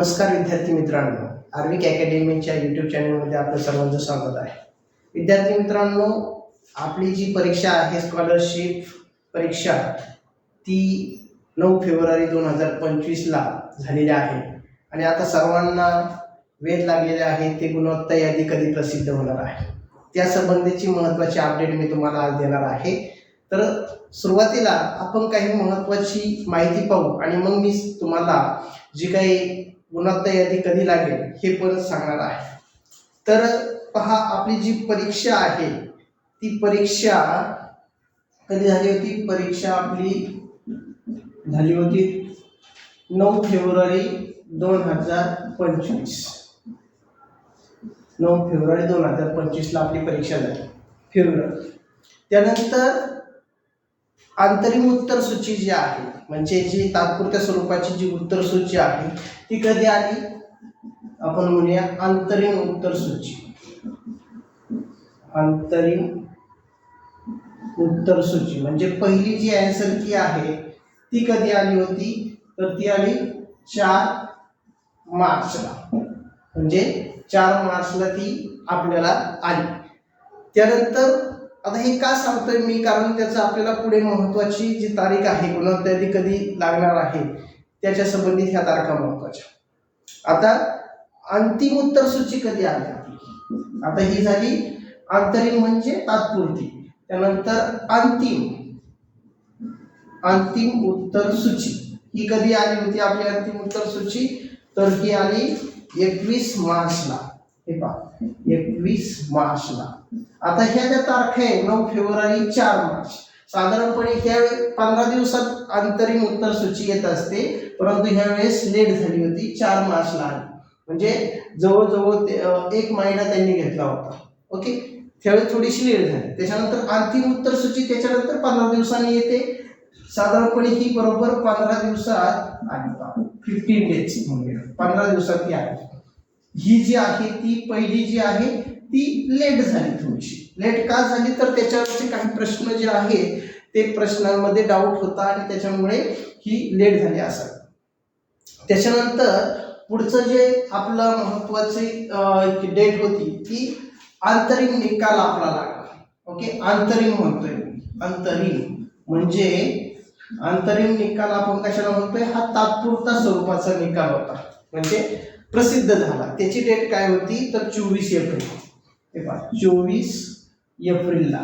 नमस्कार विद्यार्थी मित्रांनो. आर्विक अकॅडमीच्या यूट्यूब चॅनलमध्ये आपलं सर्वांचं स्वागत आहे. विद्यार्थी मित्रांनो आपली जी परीक्षा आहे स्कॉलरशिप परीक्षा ती नऊ फेब्रुवारी दोन हजार पंचवीसला झालेली आहे. आणि आता सर्वांना वेध लागलेले आहे ते गुणवत्ता यादी कधी प्रसिद्ध होणार आहे? त्या संबंधीची महत्त्वाची अपडेट मी तुम्हाला आज देणार आहे. तर सुरुवातीला आपण काही महत्त्वाची माहिती पाहू आणि मग मी तुम्हाला जी काही गुणवत्ता यादी कधी लागेल हे परत सांगणार आहे. तर पहा आपली जी परीक्षा आहे ती परीक्षा कधी झाली होती? परीक्षा आपली झाली होती नऊ फेब्रुवारी दोन हजार पंचवीस. नऊ फेब्रुवारी दोन हजार पंचवीसला आपली परीक्षा झाली. फेब्रुवारी. त्यानंतर अंतरिम उत्तर सूची जी आहे म्हणजे जी तात्पुरत्या स्वरूपाची जी उत्तर सूची आहे ती कधी आली? आपण म्हणूया अंतरिम उत्तर सूची अंतरिम उत्तर सूची म्हणजे पहिली जी अँसर की आहे ती कधी आली होती? तर ती आली चार मार्चला. म्हणजे चार मार्चला ती आपल्याला आली. त्यानंतर आता हे का सांगतोय मी? कारण त्याचं आपल्याला पुढे महत्वाची जी तारीख आहे गुणवत्ता कधी लागणार आहे त्याच्या संबंधित ह्या तारखा महत्त्वाच्या. आता अंतिम उत्तर सूची कधी आली आपली? आता ही झाली आंतरिक म्हणजे तात्पुरती. त्यानंतर अंतिम. अंतिम उत्तर सूची ही कधी आली होती आपली अंतिम उत्तर सूची तर ही आली एकवीस मार्चला. हे पहा एकवीस मार्चला. आता ह्या ज्या तारखा आहे नऊ फेब्रुवारी चार मार्च. साधारणपणे ह्या पंधरा दिवसात अंतरिम उत्तर सूची येत असते परंतु ह्या वेळेस लेट झाली होती चार मार्चला आली. म्हणजे जवळजवळ ते, एक महिना त्यांनी घेतला होता. ओके? त्यावेळेस थोडीशी लेट झाली. त्याच्यानंतर अंतिम उत्तर सूची त्याच्यानंतर पंधरा दिवसांनी येते. साधारणपणे ही बरोबर पंधरा दिवसात आली. फिफ्टीन डेज म्हणजे पंधरा दिवसात ती आली. ही जी आहे ती पहिली जी आहे ती लेट झाली थोडीशी. लेट का झाली तर त्याच्यावरचे काही प्रश्न जे आहे ते प्रश्नांमध्ये डाऊट होता आणि त्याच्यामुळे ही लेट झाली असावी त्याच्यानंतर पुढचं जे आपलं महत्वाची डेट होती ती आंतरिम निकाल आपला लागला. ओके आंतरिम म्हणतोय अंतरिम म्हणजे अंतरिम निकाल आपण कशाला म्हणतोय? हा तात्पुरता स्वरूपाचा निकाल होता. म्हणजे प्रसिद्ध झाला. त्याची डेट काय होती? तर चोवीस एप्रिल. हे पहा चोवीस एप्रिलला.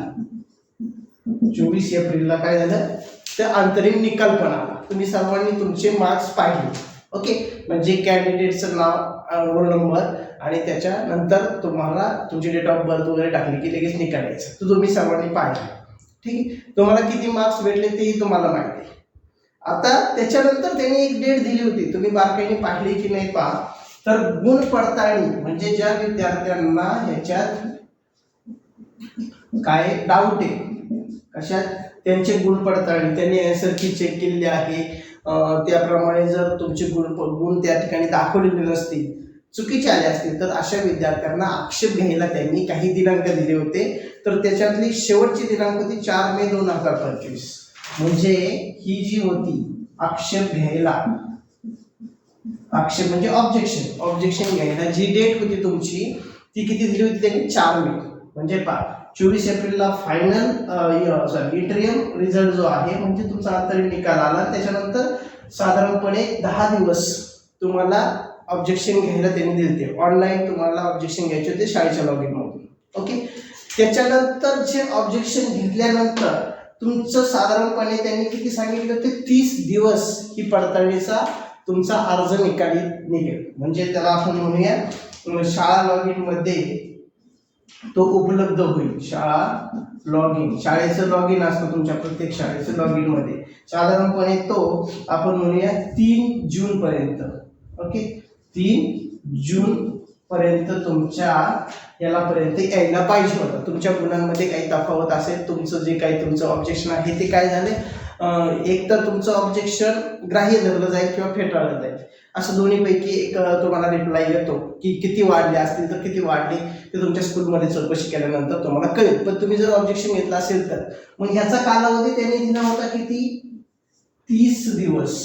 चोवीस एप्रिलला काय झालं? तर अंतरिम निकाल पण आला तुम्ही सर्वांनी तुमचे मार्क्स पाहिले. ओके म्हणजे कॅन्डिडेटचं नाव रोल नंबर आणि त्याच्यानंतर तुम्हाला तुमची डेट ऑफ बर्थ वगैरे टाकली की लगेच निकालायचं. तर तुम्ही सर्वांनी पाहिले. ठीक आहे? तुम्हाला किती मार्क्स भेटले तेही तुम्हाला माहिती आहे. आता त्याच्यानंतर त्यांनी एक डेट दिली होती. तुम्ही बारकाईने पाहिली की नाही पहा. तर गुण पडताळणी म्हणजे ज्या विद्यार्थ्यांना ह्याच्यात काय डाऊट आहे कशात त्यांचे गुण पडताळणी त्यांनी अँसर की चेक केलेली आहे. त्याप्रमाणे जर तुमचे गुण गुण त्या ठिकाणी दाखवलेले नसतील चुकीचे आले असतील तर अशा विद्यार्थ्यांना आक्षेप घ्यायला त्यांनी काही दिनांक दिले होते. तर त्याच्यातली शेवटची दिनांक होती चार मे दोन हजार पंचवीस. म्हणजे ही जी होती आक्षेप घ्यायला आक्षेप म्हणजे ऑब्जेक्शन ऑब्जेक्शन घ्यायला जी डेट होती तुमची ती किती दिली होती त्यांनी? चार मे म्हणजे पा चोवीस एप्रिलला फायनल सॉरी इंटरियम रिझल्ट जो आहे म्हणजे तुमचा अंतरिम निकाल आला. त्याच्यानंतर साधारणपणे दहा दिवस तुम्हाला ऑब्जेक्शन घ्यायला त्यांनी दिले ऑनलाईन तुम्हाला ऑब्जेक्शन घ्यायचे होते शाळेच्या लॉग इनमधून ओके त्याच्यानंतर जे ऑब्जेक्शन घेतल्यानंतर तुमचं साधारणपणे त्यांनी किती सांगितलं ते तीस दिवस ही पडताळणीचा तुमचा अर्ज निकाली निघेल. म्हणजे त्याला आपण म्हणूया शाळा शाळा लॉगिनमध्ये तो उपलब्ध होईल. शाळा लॉग इन शाळेचं लॉग इन असतं तुमच्या प्रत्येक शाळेचं लॉग इनमध्ये. साधारणपणे तो आपण म्हणूया तीन जून पर्यंत. ओके? तीन जून पर्यंत तुमच्या याला पर्यंत यायला पाहिजे होतं. तुमच्या गुणांमध्ये काही तफावत असेल तुमचं जे काही तुमचं ऑब्जेक्शन आहे ते काय झाले? एक तर तुमचं ऑब्जेक्शन ग्राह्य धरलं जाईल किंवा फेटाळलं जाईल. असं दोन्हीपैकी एक तुम्हाला रिप्लाय येतो की किती वाढले असतील तर किती वाढले ते तुमच्या स्कूलमध्ये चौकशी केल्यानंतर तुम्हाला कळेल. पण तुम्ही जर ऑब्जेक्शन घेतलं असेल तर मग ह्याचा कालावधी त्यांनी दिला होता किती? तीस दिवस.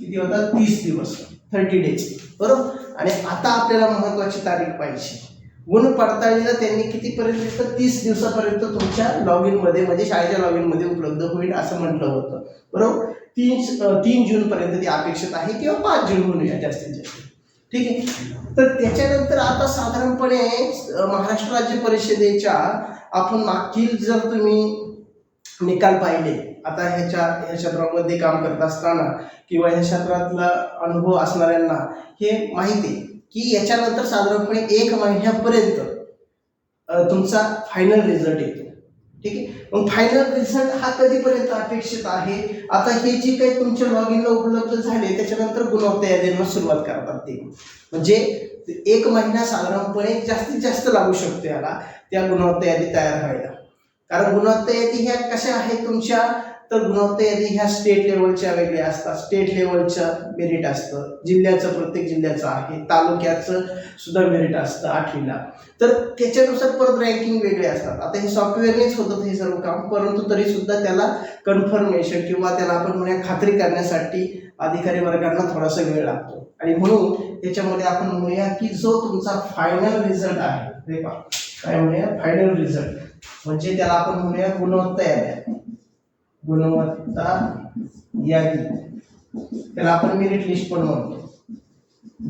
किती होता? तीस दिवस. थर्टी डेज बरोबर? आणि आता आपल्याला महत्वाची तारीख पाहिजे. गुण पडताळणीला त्यांनी कितीपर्यंत तर तीस दिवसापर्यंत तुमच्या लॉगमध्ये म्हणजे शाळेच्या लॉगमध्ये उपलब्ध होईल असं म्हटलं होतं. बरोबर? तीन तीन जून पर्यंत ती अपेक्षित आहे किंवा पाच जून म्हणूया जास्तीत जास्त. ठीक आहे? तर त्याच्यानंतर आता साधारणपणे महाराष्ट्र राज्य परिषदेच्या आपण मागील जर तुम्ही निकाल पाहिले आता ह्याच्या ह्या क्षेत्रामध्ये काम करत असताना किंवा ह्या क्षेत्रातला अनुभव असणाऱ्यांना हे माहिती आहे. की याच्यानंतर साधारणपणे एक महिन्यापर्यंत तुमचा फायनल रिझल्ट येतो. ठीक आहे? मग फायनल रिझल्ट हा कधीपर्यंत अपेक्षित आहे? आता हे जे काही तुमच्या लॉग इनला उपलब्ध झाले त्याच्यानंतर गुणवत्ता यादींना सुरुवात करतात ते. म्हणजे एक महिना साधारणपणे जास्तीत जास्त लागू शकतो याला त्या गुणवत्ता यादी तयार व्हायला. कारण गुणवत्ता यादी ह्या कशा आहेत तुमच्या? तर गुणवत्ता यादी ह्या स्टेट लेवलच्या वेगळ्या असतात. स्टेट लेवलचं मेरिट असतं. जिल्ह्याचं प्रत्येक जिल्ह्याचं आहे. तालुक्याचं सुद्धा मेरिट असतं आठवीला. तर त्याच्यानुसार परत रँकिंग वेगळे असतात. आता हे सॉफ्टवेअरनेच होतं हे सर्व काम परंतु तरी सुद्धा त्याला कन्फर्मेशन किंवा त्याला आपण म्हणूया खात्री करण्यासाठी अधिकारी वर्गांना थोडासा वेळ लागतो. आणि म्हणून त्याच्यामध्ये आपण म्हणूया की जो तुमचा फायनल रिझल्ट आहे रे पहा. काय म्हणूया? फायनल रिझल्ट म्हणजे त्याला आपण म्हणूया गुणवत्ता यादी गुणवत्ता यादी. त्याला आपण मेरिट लिस्ट पण म्हणतो.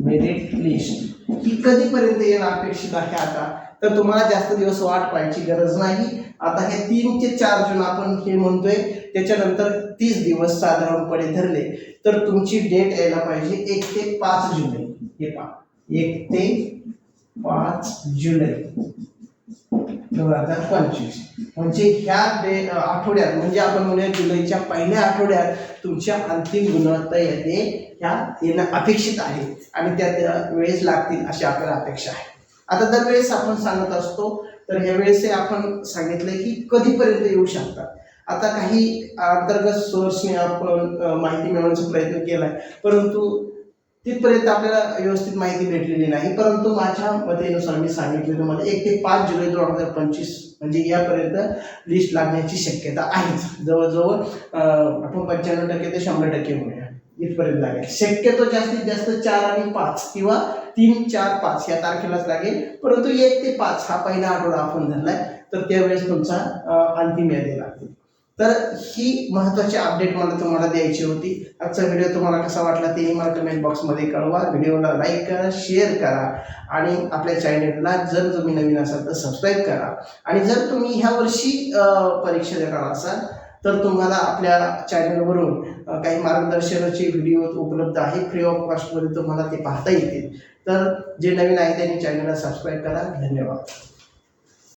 मेरिट लिस्ट ही कधीपर्यंत येणं अपेक्षित आहे आता? तर तुम्हाला जास्त दिवस वाट पाहायची गरज नाही. आता हे तीन ते चार जून आपण हे म्हणतोय त्याच्यानंतर तीस दिवस साधारणपणे धरले तर तुमची डेट यायला पाहिजे एक ते पाच जुलै. हे पहा. एक ते पाच जुलै. दोन हजार पंचवीस. म्हणजे ह्या डे आठवड्यात म्हणजे आपण म्हणूया जुलैच्या पहिल्या आठवड्यात तुमच्या अंतिम गुणवत्ता यादी ह्या येणं अपेक्षित आहे आणि त्या वेळेस लागतील अशी आपल्याला अपेक्षा आहे. आता दरवेळेस आपण सांगत असतो तर ह्या वेळेस आपण सांगितलं की कधीपर्यंत येऊ शकतात. आता काही अंतर्गत सोर्सने आपण माहिती मिळवण्याचा प्रयत्न केला आहे परंतु तिथपर्यंत आपल्याला व्यवस्थित माहिती भेटलेली नाही परंतु माझ्या मतेनुसार मी सांगितले तुम्हाला एक ते पाच जुलै दोन हजार पंचवीस म्हणजे यापर्यंत लिस्ट लागण्याची शक्यता आहेच जवळजवळ आपण पंच्याण्णव टक्के ते शंभर टक्के होऊया. इथपर्यंत लागेल. शक्यतो जास्तीत जास्त चार आणि पाच किंवा तीन चार पाच या तारखेलाच लागेल. परंतु एक ते पाच हा पहिला आठवडा आपण धरलाय तर त्यावेळेस तुमचा अंतिम यादी लागतील तर ही महत्वाची अपडेट मला तुम्हाला द्यायची होती. आजचा व्हिडिओ तुम्हाला कसा वाटला तेही मला कमेंट बॉक्समध्ये कळवा. व्हिडिओला लाईक करा शेअर करा आणि आपल्या चॅनेलला जर तुम्ही नवीन असाल तर सबस्क्राईब करा. आणि जर तुम्ही ह्या वर्षी परीक्षा देणार असाल तर तुम्हाला आपल्या चॅनलवरून काही मार्गदर्शनाचे व्हिडिओ उपलब्ध आहे फ्री ऑफ कॉस्टमध्ये तुम्हाला ते पाहता येतील. तर जे नवीन आहे त्यांनी चॅनलला सबस्क्राईब करा. धन्यवाद.